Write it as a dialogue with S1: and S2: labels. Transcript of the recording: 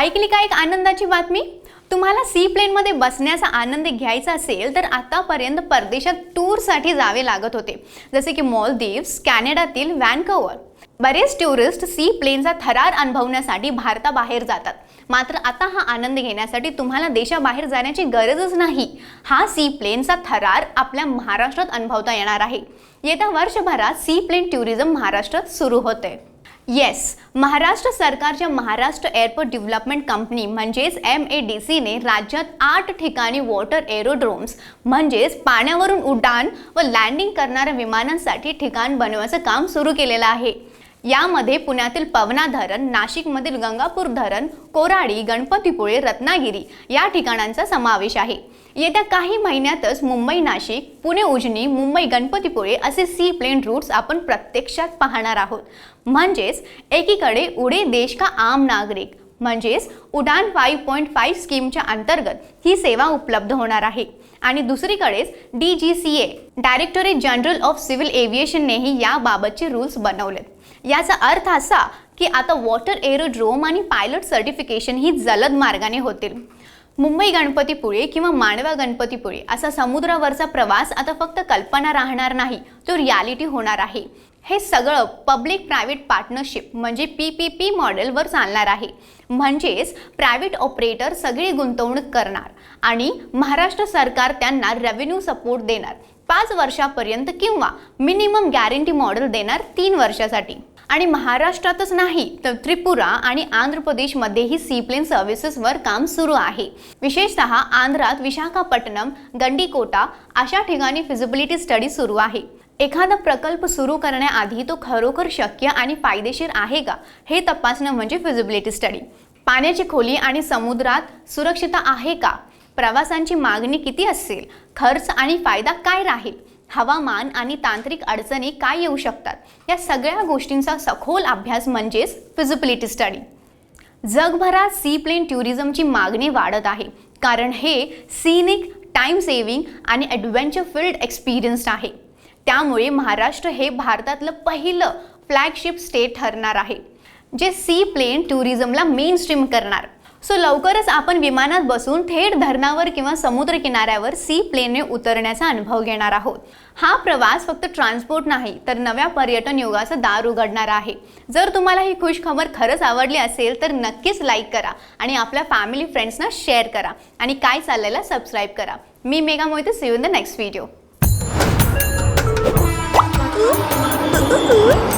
S1: ऐकली का एक आनंदाची बातमी? तुम्हाला सी प्लेनमध्ये बसण्याचा आनंद घ्यायचा असेल तर आतापर्यंत परदेशात टूरसाठी जावे लागत होते. जसे की मॉलदीव्स कॅनडातील व्हॅनकवर. बरेच टुरिस्ट सी प्लेनचा थरार अनुभवण्यासाठी भारताबाहेर जातात. मात्र आता हा आनंद घेण्यासाठी तुम्हाला देशाबाहेर जाण्याची गरजच नाही. हा सी प्लेनचा थरार आपल्या महाराष्ट्रात अनुभवता येणार आहे. येत्या वर्षभरात सी प्लेन टुरिझम महाराष्ट्रात सुरू होते येस महाराष्ट्र सरकारच्या महाराष्ट्र एअरपोर्ट डेव्हलपमेंट कंपनी म्हणजेच एम ए डी सीने राज्यात आठ ठिकाणी वॉटर एरोड्रोम्स म्हणजेच पाण्यावरून उड्डाण व लँडिंग करणाऱ्या विमानांसाठी ठिकाण बनवण्याचं काम सुरू केलेलं आहे. यामध्ये पुण्यातील पवना धरण नाशिकमधील गंगापूर धरण कोराडी गणपतीपुळे रत्नागिरी या ठिकाणांचा समावेश आहे. येत्या काही महिन्यातच मुंबई नाशिक पुणे उजनी मुंबई गणपतीपुळे असे सी प्लेन रूट्स आपण प्रत्यक्षात पाहणार आहोत. म्हणजेच एकीकडे उडे देश का आम नागरिक? म्हणजेच उडान फाईव्ह पॉईंट फाईव्ह स्कीमच्या अंतर्गत ही सेवा उपलब्ध होणार आहे. आणि दुसरीकडेच D G C A directorate general of civil एव्हिएशननेही याबाबतचे रूल्स बनवलेत. याचा अर्थ असा की आता वॉटर एरोड्रोम आणि पायलट सर्टिफिकेशन ही जलद मार्गाने होतील. मुंबई गणपतीपुळे किंवा मांडवा गणपतीपुळे असा समुद्रावरचा प्रवास आता फक्त कल्पना राहणार नाही तो रियालिटी होणार आहे. हे सगळं पब्लिक प्रायव्हेट पार्टनरशिप म्हणजे पी पी पी मॉडेलवर चालणार आहे. म्हणजेच प्रायव्हेट ऑपरेटर सगळी गुंतवणूक करणार आणि महाराष्ट्र सरकार त्यांना रेव्हेन्यू सपोर्ट देणार. पाच वर्षापर्यंत किंवा मिनिमम गॅरंटी मॉडेल देणार तीन वर्षासाठी. आणि महाराष्ट्रातच नाही तर त्रिपुरा आणि आंध्र प्रदेशमध्येही सीप्लेन सर्व्हिसेसवर काम सुरू आहे. विशेषतः आंध्रात विशाखापट्टणम गंडीकोटा अशा ठिकाणी फिजिबिलिटी स्टडी सुरू आहे. एखादा प्रकल्प सुरू करण्याआधी तो खरोखर शक्य आणि फायदेशीर आहे का? हे तपासणं म्हणजे फिजिबिलिटी स्टडी पाण्याची खोली आणि समुद्रात सुरक्षिता आहे का? प्रवासांची मागणी किती असेल खर्च आणि फायदा काय राहील? हवामान आणि तांत्रिक अडचणी काय येऊ शकतात? या सगळ्या गोष्टींचा सखोल अभ्यास म्हणजेच फिजिबिलिटी स्टडी जगभरात सी प्लेन टुरिझमची मागणी वाढत आहे. कारण हे सीनिक टाईम सेव्हिंग आणि ॲडव्हेंचर फील्ड एक्सपिरियन्स्ड आहे. त्यामुळे महाराष्ट्र हे भारतातलं पहिलं फ्लॅगशिप स्टेट ठरणार आहे जे सी प्लेन टुरिझमला मेन स्ट्रीम करणार. सो लवकरच आपण विमानात बसून थेट धरणावर किंवा समुद्र किनाऱ्यावर सी प्लेनने उतरण्याचा अनुभव घेणार आहोत. हा प्रवास फक्त ट्रान्सपोर्ट नाही तर नव्या पर्यटन युगाचं दार उघडणार आहे. जर तुम्हाला ही खुश खबर खरंच आवडली असेल तर नक्कीच लाईक करा आणि आपल्या फॅमिली फ्रेंड्सना शेअर करा आणि काय चाललेलं सबस्क्राईब करा. मी Megha Mohite see in the next video
S2: ừ, ừ.